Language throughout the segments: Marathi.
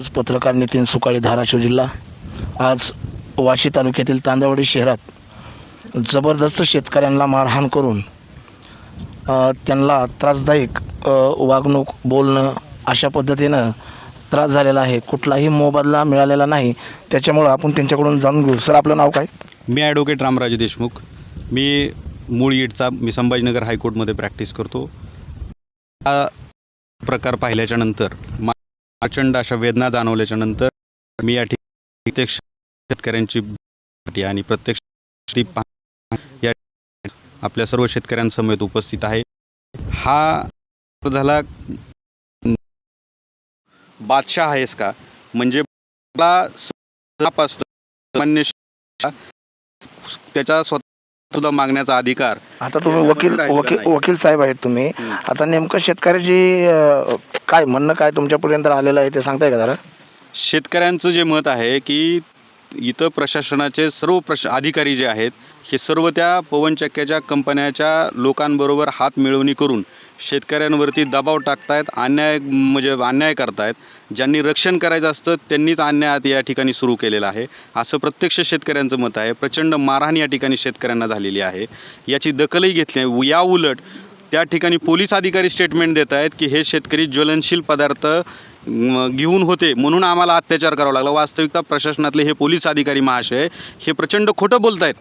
न्यूज पत्रकार नितीन सुकाळे धाराशिव जिल्हा. आज वाशी तालुक्यातील तांदळवाडी शहरात जबरदस्त शेतकऱ्यांना मारहाण करून त्यांना त्रासदायक वागणूक बोलणं अशा पद्धतीनं त्रास झालेला आहे. कुठलाही मोबदला मिळालेला नाही. त्याच्यामुळं आपण त्यांच्याकडून जाणून घेऊ. सर आपलं नाव काय? मी ॲडव्होकेट रामराजे देशमुख. मी मूळ ईडचा मी संभाजीनगर हायकोर्टमध्ये प्रॅक्टिस करतो. हा प्रकार पाहिल्याच्यानंतर मा- प्रचंड अशा वेदना जाणवल्याच्या नंतर मी या ठिकाणी प्रत्यक्ष शेतकऱ्यांची आणि प्रत्यक्ष या आपल्या सर्व शेतकऱ्यांसमेत उपस्थित आहे हा झाला बादशाह आहेस का म्हणजे सामान्य त्याच्या स्वतः सुद्धा मागण्याचा अधिकार आता तुम्ही वकील वकील. वकील साहेब आहेत तुम्ही. आता नेमकं शेतकऱ्याची काय म्हणणं काय तुमच्यापर्यंत आलेलं आहे ते सांगताय का जरा? शेतकऱ्यांचं जे मत आहे की इथं प्रशासनाचे सर्व प्रश अधिकारी जे आहेत हे सर्व त्या पवनचक्क्याच्या कंपन्याच्या लोकांबरोबर हात मिळवणी करून शेतकऱ्यांवरती दबाव टाकतायत अन्याय म्हणजे अन्याय करतायत. ज्यांनी रक्षण करायचं असतं त्यांनीच अन्याय या ठिकाणी सुरू केलेला आहे. असं प्रत्यक्ष शेतकऱ्यांचं मत आहे. प्रचंड मारहाण या ठिकाणी शेतकऱ्यांना झालेली आहे. याची दखलही घेतली आहे. या उलट त्या ठिकाणी पोलीस अधिकारी स्टेटमेंट देत आहेत की हे शेतकरी ज्वलनशील पदार्थ घेऊन होते म्हणून आम्हाला अत्याचार करावा लागला. वास्तविकता प्रशासनातले हे पोलीस अधिकारी महाशय हे प्रचंड खोटं बोलत आहेत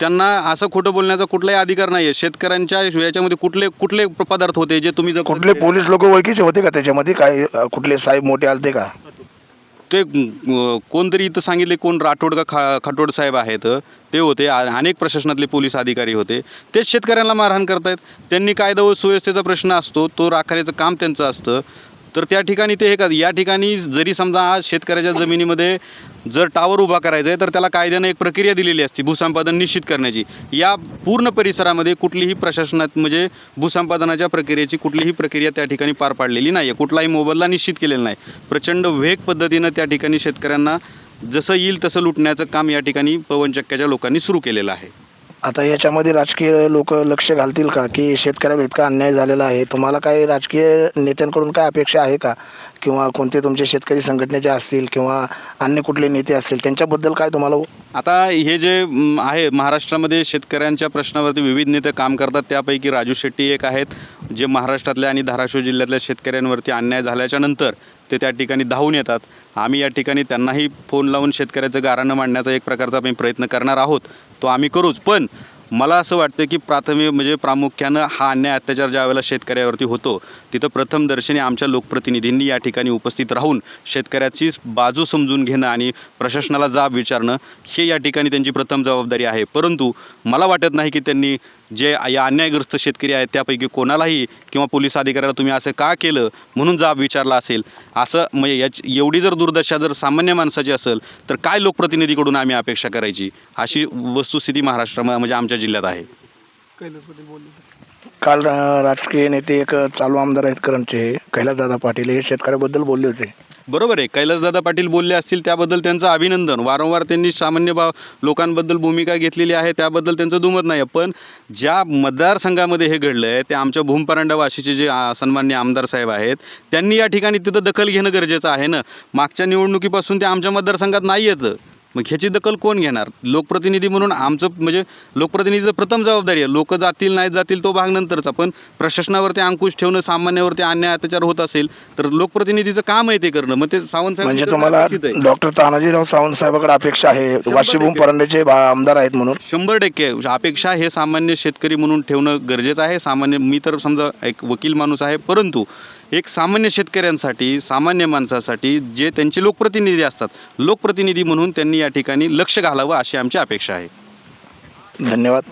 त्यांना असं खोटं बोलण्याचा कुठलाही अधिकार नाही आहे शेतकऱ्यांच्या याच्यामध्ये कुठले कुठले पदार्थ होते जे तुम्ही जर कुठले पोलीस लोक ओळखीचे होते का? त्याच्यामध्ये काय कुठले साहेब मोठे आलते का? ते कोणतरी इथं सांगितले कोण राठोड का खा खाटोड साहेब आहेत ते होते. आ- अनेक प्रशासनातले पोलीस अधिकारी होते. तेच शेतकऱ्यांना मारहाण करतायत. त्यांनी कायदा व सुव्यवस्थेचा प्रश्न असतो. तो राखण्याचं काम त्यांचं असतं. तर त्या ठिकाणी ते हे का या ठिकाणी जरी समजा आज शेतकऱ्याच्या जमिनीमध्ये जर टावर उभा करायचा आहे तर त्याला कायद्यानं एक प्रक्रिया दिलेली असते भूसंपादन निश्चित करण्याची. या पूर्ण परिसरामध्ये कुठलीही प्रशासनात म्हणजे भूसंपादनाच्या प्रक्रियेची कुठलीही प्रक्रिया त्या ठिकाणी पार पाडलेली नाही आहे कुठलाही मोबदला निश्चित केलेला नाही. प्रचंड वेग पद्धतीनं त्या ठिकाणी शेतकऱ्यांना जसं येईल तसं लुटण्याचं काम या ठिकाणी पवनचक्क्याच्या लोकांनी सुरू केलेलं आहे. आता याच्यामध्ये राजकीय लोक लक्ष घालतील का? की शेतकऱ्याला इतका अन्याय झालेला आहे. तुम्हाला काही राजकीय नेत्यांकडून काय अपेक्षा आहे का? किंवा कोणते तुमचे शेतकरी संघटनेचे असतील किंवा अन्य कुठले नेते असतील त्यांच्याबद्दल काय तुम्हाला आता हे जे आहे महाराष्ट्रामध्ये शेतकऱ्यांच्या प्रश्नावरती विविध नेते काम करतात. त्यापैकी राजू शेट्टी एक आहेत. जे महाराष्ट्रातल्या आणि धाराशिव जिल्ह्यातल्या शेतकऱ्यांवरती अन्याय झाल्याच्यानंतर ते त्या ठिकाणी धावून येतात. आम्ही या ठिकाणी त्यांनाही फोन लावून शेतकऱ्याचं गाऱ्हाणं मांडण्याचा एक प्रकारचा आम्ही प्रयत्न करणार आहोत. तो आम्ही करूच. पण मला असं वाटतं की प्राथमिक म्हणजे प्रामुख्यानं हा अन्याय अत्याचार ज्या वेळेला शेतकऱ्यावरती होतो तिथं प्रथमदर्शनी आमच्या लोकप्रतिनिधींनी या ठिकाणी उपस्थित राहून शेतकऱ्याची बाजू समजून घेणं आणि प्रशासनाला जाब विचारणं हे या ठिकाणी त्यांची प्रथम जबाबदारी आहे. परंतु मला वाटत नाही की त्यांनी जे या अन्यायग्रस्त शेतकरी आहेत त्यापैकी कोणालाही किंवा पोलीस अधिकाऱ्याला तुम्ही असं का केलं म्हणून जाब विचारला असेल? असं म्हणजे याची एवढी जर दुर्दशा जर सामान्य माणसाची असेल तर काय लोकप्रतिनिधीकडून आम्ही अपेक्षा करायची? अशी वस्तुस्थिती महाराष्ट्रामध्ये म्हणजे आमच्या जिल्ह्यात आहे. काल अ, राजकीय नेते एक चालू आमदार आहेत करंटचे कैलासदादा पाटील हे शेतकऱ्याबद्दल बोलले होते. बरोबर आहे. कैलासदादा पाटील बोलले असतील त्याबद्दल त्यांचं अभिनंदन. वारंवार त्यांनी सामान्य भाव लोकांबद्दल भूमिका घेतलेली आहे त्याबद्दल त्यांचं दुमत नाही आहे पण ज्या मतदारसंघामध्ये हे घडलं आहे ते आमच्या भूमपरांडा वाशीचे जे आ, सन्मान्य आमदार साहेब आहेत त्यांनी या ठिकाणी तिथं दखल घेणं गरजेचं आहे ना? मागच्या निवडणुकीपासून ते आमच्या मतदारसंघात नाही येतं मग ह्याची दखल कोण घेणार? लोकप्रतिनिधी म्हणून आमचं म्हणजे लोकप्रतिनिधीचं प्रथम जबाबदारी आहे. लोक जातील नाही जातील तो भाग नंतरचा. पण प्रशासनावरती अंकुश ठेवणं सामान्यावरती अन्याय अत्याचार होत असेल तर लोकप्रतिनिधीचं काम आहे ते करणं. मग ते सावंत साहेब म्हणजे तुम्हाला. डॉक्टर तानाजीराव सावंत साहेबाकडे अपेक्षा आहे. वाशीभूम. परंडेचे आमदार आहेत म्हणून. शंभर टक्के. अपेक्षा हे सामान्य शेतकरी म्हणून ठेवणं गरजेचं आहे. सामान्य मी तर समजा एक वकील माणूस आहे परंतु एक सामान्य शेतकऱ्यांसाठी सामान्य माणसासाठी जे त्यांचे लोकप्रतिनिधी असतात लोकप्रतिनिधी म्हणून त्यांनी या ठिकाणी लक्ष घालावं अशी आमची अपेक्षा आहे. धन्यवाद.